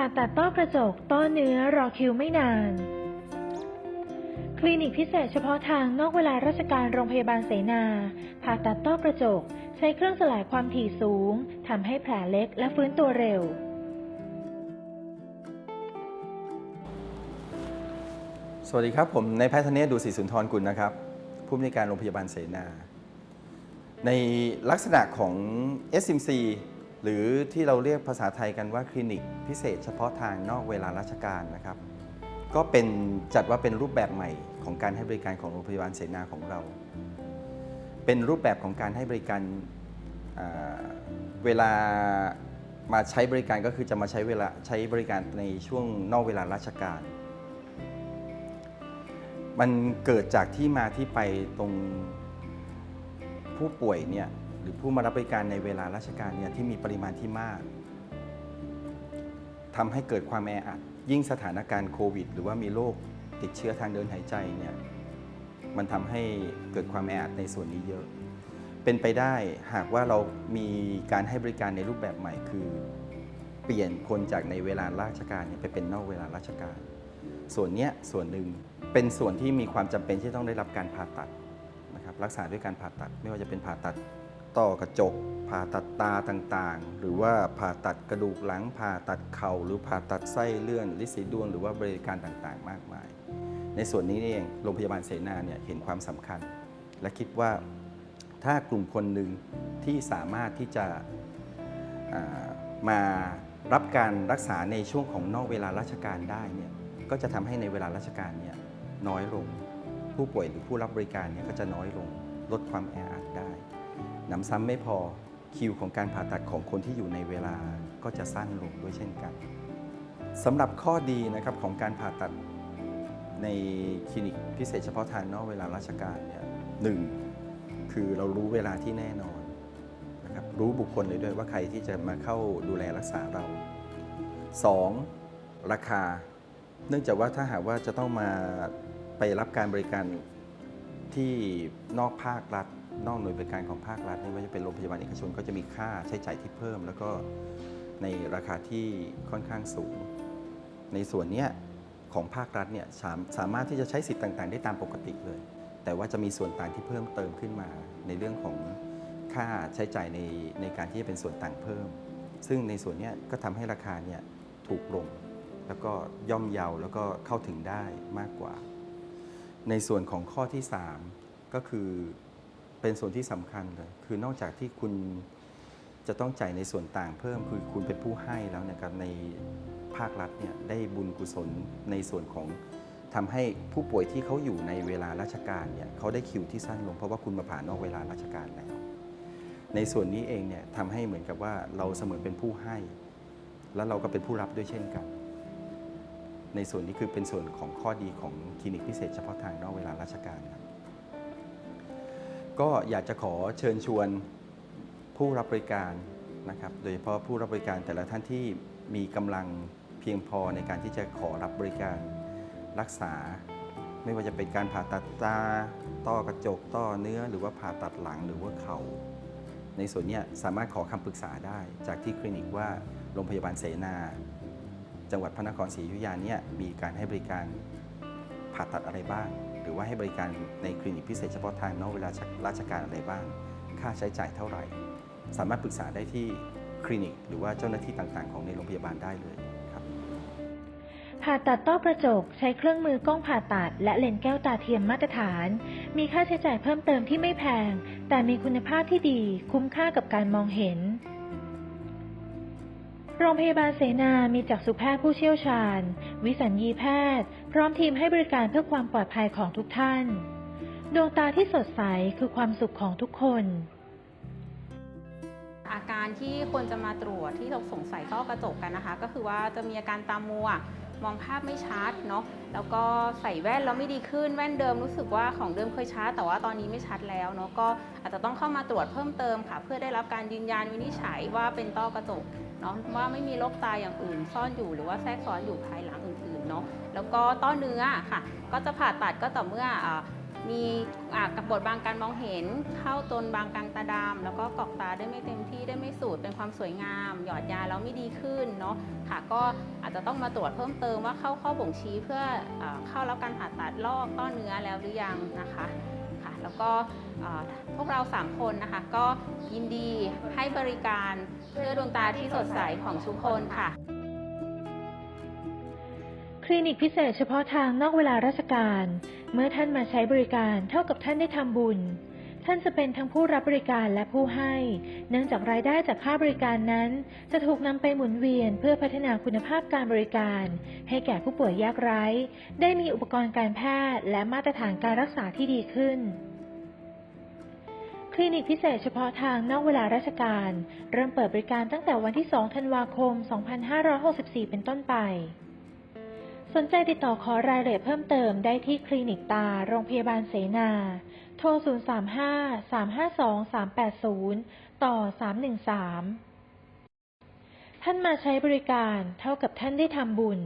ผ่าตัดต้อกระจก ต้อเนื้อรอคิวไม่นาน คลินิกพิเศษเฉพาะทางนอกเวลาราชการโรงพยาบาลเสนา ผ่าตัดต้อกระจก ใช้เครื่องสลายความถี่สูงทำให้แผลเล็กและฟื้นตัวเร็ว สวัสดีครับ ผมนายแพทย์ธเนศดูศรีสุนทรกุลนะครับ ผู้อำนวยการโรงพยาบาลเสนา ในลักษณะของ SMC หรือที่เราเรียกภาษาไทยกันว่าคลินิกพิเศษเฉพาะทางนอกเวลาราชการนะครับ ก็เป็นจัดว่าเป็นรูปแบบใหม่ของการให้บริการของโรงพยาบาลเสนาของเรา เป็นรูปแบบของการให้บริการเวลามาใช้บริการก็คือจะมาใช้เวลาใช้บริการในช่วงนอกเวลาราชการ มันเกิดจากที่มาที่ไปตรงผู้ป่วยเนี่ย รือผู้มารับบริการในเวลาราชการเนี่ยที่มีปริมาณที่มากทำให้เกิดความแออัด ยิ่งสถานการณ์โควิด หรือว่ามีโรคติดเชื้อทางเดินหายใจเนี่ยมันทำให้เกิดความแออัดในส่วนนี้เยอะ เป็นไปได้หากว่าเรามีการให้บริการในรูปแบบใหม่คือ เปลี่ยนคนจากในเวลาราชการไปเป็นนอกเวลาราชการ ส่วนเนี้ยส่วนหนึ่งเป็นส่วนที่มีความจำเป็นที่ต้องได้รับการผ่าตัดนะครับรักษาด้วยการผ่าตัดไม่ว่าจะเป็นผ่าตัด ต้อกระจก ผ่าตัดตาต่างๆ หรือว่าผ่าตัดกระดูกหลัง ผ่าตัดเข่า หรือผ่าตัดไส้เลื่อนลิสีดวงหรือว่าบริการต่างๆ มากมาย ในส่วนนี้เองโรงพยาบาลเสนาเนี่ยเห็นความสำคัญ และคิดว่าถ้ากลุ่มคนหนึ่งที่สามารถที่จะามารับการรักษาในช่วงของนอกเวลาราชการได้เนี่ยก็จะทำให้ในเวลาราชการเนี่ยน้อยลง ผู้ป่วยหรือผู้รับบริการเนี่ยก็จะน้อยลง ลดความแออัดได้ หนำซ้ำไม่พอคิวของการผ่าตัดของคนที่อยู่ในเวลาก็จะสั้นลงด้วยเช่นกันสำหรับข้อดีนะครับของการผ่าตัดในคลินิกพิเศษเฉพาะทางนอกเวลาราชการเนี่ยหนึ่งคือเรารู้เวลาที่แน่นอนนะครับรู้บุคคลเลยด้วยว่าใครที่จะมาเข้าดูแลรักษาเรา 2. ราคา เนื่องจากว่าถ้าหากว่าจะต้องมาไปรับการบริการที่นอกภาครัฐ นอกหน่วยบริการของภาครัฐไม่ว่าจะเป็นโรงพยาบาลเอกชน ก็จะมีค่าใช้จ่ายที่เพิ่ม แล้วก็ในราคาที่ค่อนข้างสูง ในส่วนนี้ของภาครัฐเนี่ยสามสามารถที่จะใช้สิทธิ์ต่างๆ ได้ตามปกติเลย แต่ว่าจะมีส่วนต่างที่เพิ่มเติมขึ้นมา ในเรื่องของค่าใช้จ่ายในในการที่จะเป็นส่วนต่างเพิ่ม ซึ่งในส่วนนี้ก็ทำให้ราคาเนี่ยถูกลง แล้วก็ย่อมเยาแล้วก็เข้าถึงได้มากกว่า ในส่วนของข้อที่ 3 ก็คือ เป็นส่วนที่สำคัญเลย คือนอกจากที่คุณจะต้องจ่ายในส่วนต่างเพิ่มคือคุณเป็นผู้ให้แล้วเนะครับในภาครัฐเนี่ยได้บุญกุศลในส่วนของทำให้ผู้ป่วยที่เขาอยู่ในเวลาราชการเนี่ยเขาได้คิวที่สั้นลงเพราะว่าคุณมาผ่านนอกเวลาราชการแล้ว ในส่วนนี้เองเนี่ยทำให้เหมือนกับว่าเราเสมือนเป็นผู้ให้ แล้วเราก็เป็นผู้รับด้วยเช่นกัน ในส่วนนี้คือเป็นส่วนของข้อดีของคลินิกพิเศษเฉพาะทางนอกเวลาราชการครับ ก็อยากจะขอเชิญชวนผู้รับบริการนะครับ โดยเฉพาะผู้รับบริการแต่ละท่านที่มีกำลังเพียงพอในการที่จะขอรับบริการรักษา ไม่ว่าจะเป็นการผ่าตัดตา ต้อกระจก ต้อเนื้อ หรือว่าผ่าตัดหลังหรือว่าเข่า ในส่วนนี้สามารถขอคำปรึกษาได้ จากที่คลินิกว่าโรงพยาบาลเสนา จังหวัดพระนครศรีอยุธยาเนี่ยมีการให้บริการผ่าตัดอะไรบ้าง หรือว่าให้บริการในคลินิกพิเศษเฉพาะทางนอกเวลาราชการอะไรบ้าง ค่าใช้จ่ายเท่าไหร่ สามารถปรึกษาได้ที่คลินิก หรือว่าเจ้าหน้าที่ต่างๆ ของในโรงพยาบาลได้เลยครับ ผ่าตัดต้อกระจกใช้เครื่องมือกล้องผ่าตัด และเลนส์แก้วตาเทียมมาตรฐาน มีค่าใช้จ่ายเพิ่มเติมที่ไม่แพง แต่มีคุณภาพที่ดี คุ้มค่ากับการมองเห็นโรงพยาบาลเสนา มีจักษุแพทย์ผู้เชี่ยวชาญ วิสัญญีแพทย์ ร้อมทีมให้บริการเพื่อความปลอดภัยของทุกท่าน ดวงตาที่สดใสคือความสุขของทุกคน อาการที่ควรจะมาตรวจที่เราสงสัยต้อกระจกกันนะคะ ก็คือว่าจะมีอาการตามัวมองภาพไม่ชัดเนาะแล้วก็ใส่แว่นแล้วไม่ดีขึ้นแว่นเดิมรู้สึกว่าของเดิมเคยชัดแต่ว่าตอนนี้ไม่ชัดแล้วเนาะก็อาจจะต้องเข้ามาตรวจเพิ่มเติมค่ะ เพื่อได้รับการยืนยันวินิจฉัยว่าเป็นต้อกระจกเนาะว่าไม่มีโรคตาอย่างอื่นซ่อนอยู่หรือว่าแทรกซ้อนอยู่ภายหลังอื่น เนาะแล้วก็ต้อเนื้อค่ะ ก็จะผ่าตัดก็ต่อเมื่ออมีอกระบดบางการมองเห็น เข้าตนบางกลางตาดำแล้วก็กรอกตาได้ไม่เต็มที่ได้ไม่สูดเป็นความสวยงาม หยอดยาแล้วไม่ดีขึ้นเนาะค่ะก็อาจจะต้องมาตรวจเพิ่มเติมว่าเข้าข้อบ่งชี้เพื่อเอเข้ารับการผ่าตัดลอกต้อเนื้อแล้วหรือยังนะคะค่ะแล้วก็พวกเรา 3 คนนะคะ ก็ยินดีให้บริการเพื่อดวงตาที่สดใสของทุกคนค่ะ คลินิกพิเศษเฉพาะทางนอกเวลาราชการ เมื่อท่านมาใช้บริการเท่ากับท่านได้ทำบุญ ท่านจะเป็นทั้งผู้รับบริการและผู้ให้ เนื่องจากรายได้จากค่าบริการนั้น จะถูกนำไปหมุนเวียนเพื่อพัฒนาคุณภาพการบริการ ให้แก่ผู้ป่วยยากไร้ ได้มีอุปกรณ์การแพทย์ และมาตรฐานการรักษาที่ดีขึ้นคลินิกพิเศษเฉพาะทางนอกเวลาราชการ เริ่มเปิดบริการตั้งแต่วันที่ 2 ธันวาคม 2564 เป็นต้นไป นใจติดต่อขอรายละเอียดเพิ่มเติมได้ที่คลินิกตา โรงพยาบาลเสนา โทร 035 352 380 ต่อ 313 ท่านมาใช้บริการเท่ากับท่านได้ทำบุญ